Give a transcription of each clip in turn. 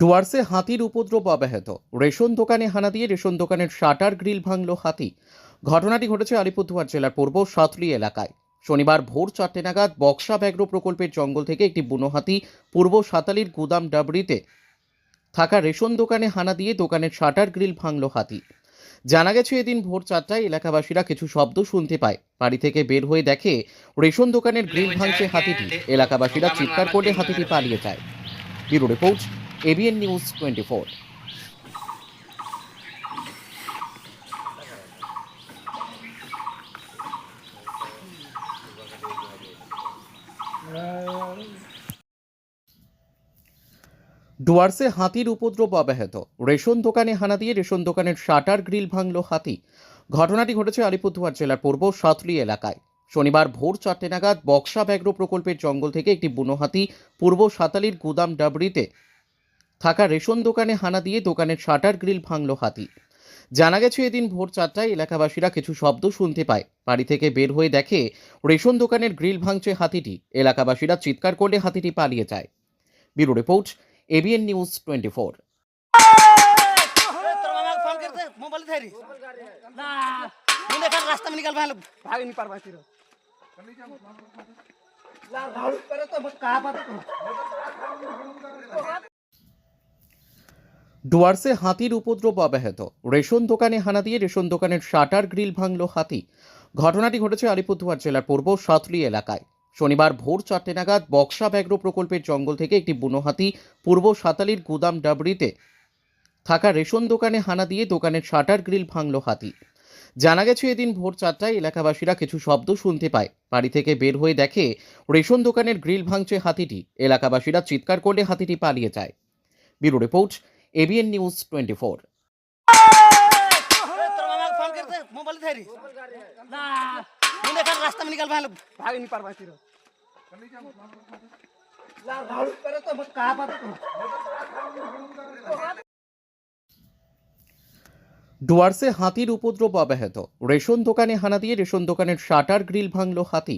ডুয়ার্সে হাতির উপদ্রব অব্যাহত। রেশন দোকানে হানা দিয়ে রেশন দোকানের শাটার গ্রিল ভাঙল হাতি। ঘটনাটি ঘটেছে আলিপুরদুয়ার জেলার পূর্ব সাতলি এলাকায়। শনিবার ভোর চারটে নাগাদ বক্সা ব্যাঘ্র প্রকল্পের জঙ্গল থেকে একটি বুনো হাতি পূর্ব সাতালির গুদাম ডাবরিতে থাকা রেশন দোকানে হানা দিয়ে দোকানের শাটার গ্রিল ভাঙল হাতি। জানা গেছে, এদিন ভোর চারটায় এলাকাবাসীরা কিছু শব্দ শুনতে পায়। বাড়ি থেকে বের হয়ে দেখে রেশন দোকানের গ্রিল ভাঙছে হাতিটি। এলাকাবাসীরা চিৎকার করে হাতিটি পালিয়ে যায়। Bureau report ABN news twenty four ডুয়ার্সে হাতির উপদ্রব অব্যাহত। রেশন দোকানে হানা দিয়ে রেশন দোকানের শাটার গ্রিল ভাঙল হাতি। ঘটনাটি ঘটেছে আলিপুরদুয়ার জেলার পূর্ব সাতলি এলাকায়। শনিবার ভোর চারটে নাগাদ বক্সা ব্যাঘ্র প্রকল্পের জঙ্গল থেকে একটি বুনো হাতি পূর্ব সাতালির গুদাম ডাবরিতে থাকা রেশন দোকানে হানা দিয়ে দোকানের শাটার গ্রিল ভাঙল হাতি জানা গেছে এদিন ভোর চারটায় এলাকাবাসীরা কিছু শব্দ শুনতে পায় বাড়ি থেকে বের হয়ে দেখে রেশন দোকানের গ্রিল ভাঙছে হাতিটি এলাকাবাসীরা চিৎকার করলে হাতিটি পালিয়ে যায় ব্যুরো রিপোর্ট एबीएन न्यूज 24 ए, तोर मामा को फोन करते मोबाइल थेरी ना मुंडे का रास्ता में ডুয়ার্সে হাতির উপদ্রব অব্যাহত। রেশন দোকানে হানা দিয়ে রেশন দোকানের শাটার গ্রিল ভাঙল হাতি। ঘটনাটি ঘটেছে আলিপুরদুয়ার জেলার পূর্ব সাতলি এলাকায়। শনিবার ভোর চারটে নাগাদ বক্সা ব্যাঘ্র প্রকল্পের জঙ্গল থেকে একটি বুনো হাতি পূর্ব সাতালির গুদাম ডাবরিতে থাকা রেশন দোকানে হানা দিয়ে দোকানের শাটার গ্রিল ভাঙল হাতি। জানা গেছে, এদিন ভোর চারটায় এলাকাবাসীরা কিছু শব্দ শুনতে পায়। বাড়ি থেকে বের হয়ে দেখে রেশন দোকানের গ্রিল ভাঙছে হাতিটি। এলাকাবাসীরা চিৎকার করলে হাতিটি পালিয়ে যায়। Bureau report एबीएन न्यूज 24 ए, तोर मामा को फोन करते मोबाइल थेरी ना मुंडे का रास्ता में निकल भाई लोग भाग नहीं पार बाकी ला भाग करे तो बस कहां पता तो ডুয়ার্সে হাতির উপদ্রব অব্যাহত রেশন দোকানে হানা দিয়ে রেশন দোকানের শাটার গ্রিল ভাঙল হাতি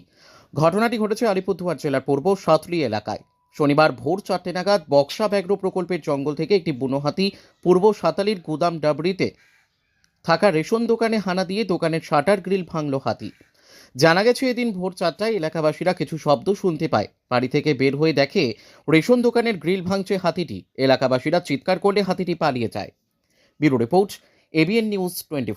ঘটনাটি ঘটেছে আলিপুরদুয়ার জেলার পূর্ব সাতলি এলাকায় শনিবার ভোর চারটে নাগাদ বক্সা ব্যাঘ্র প্রকল্পের জঙ্গল থেকে একটি বুনো হাতি পূর্ব সাতালির গুদাম ডাবরিতে থাকা রেশন দোকানে হানা দিয়ে দোকানের শাটার গ্রিল ভাঙল হাতি। জানা গেছে এদিন ভোর চারটায় এলাকাবাসীরা কিছু শব্দ শুনতে পায়। বাড়ি থেকে বের হয়ে দেখে রেশন দোকানের গ্রিল ভাঙছে হাতিটি। এলাকাবাসীরা চিৎকার করলে হাতিটি পালিয়ে যায়। Bureau report ABN news twenty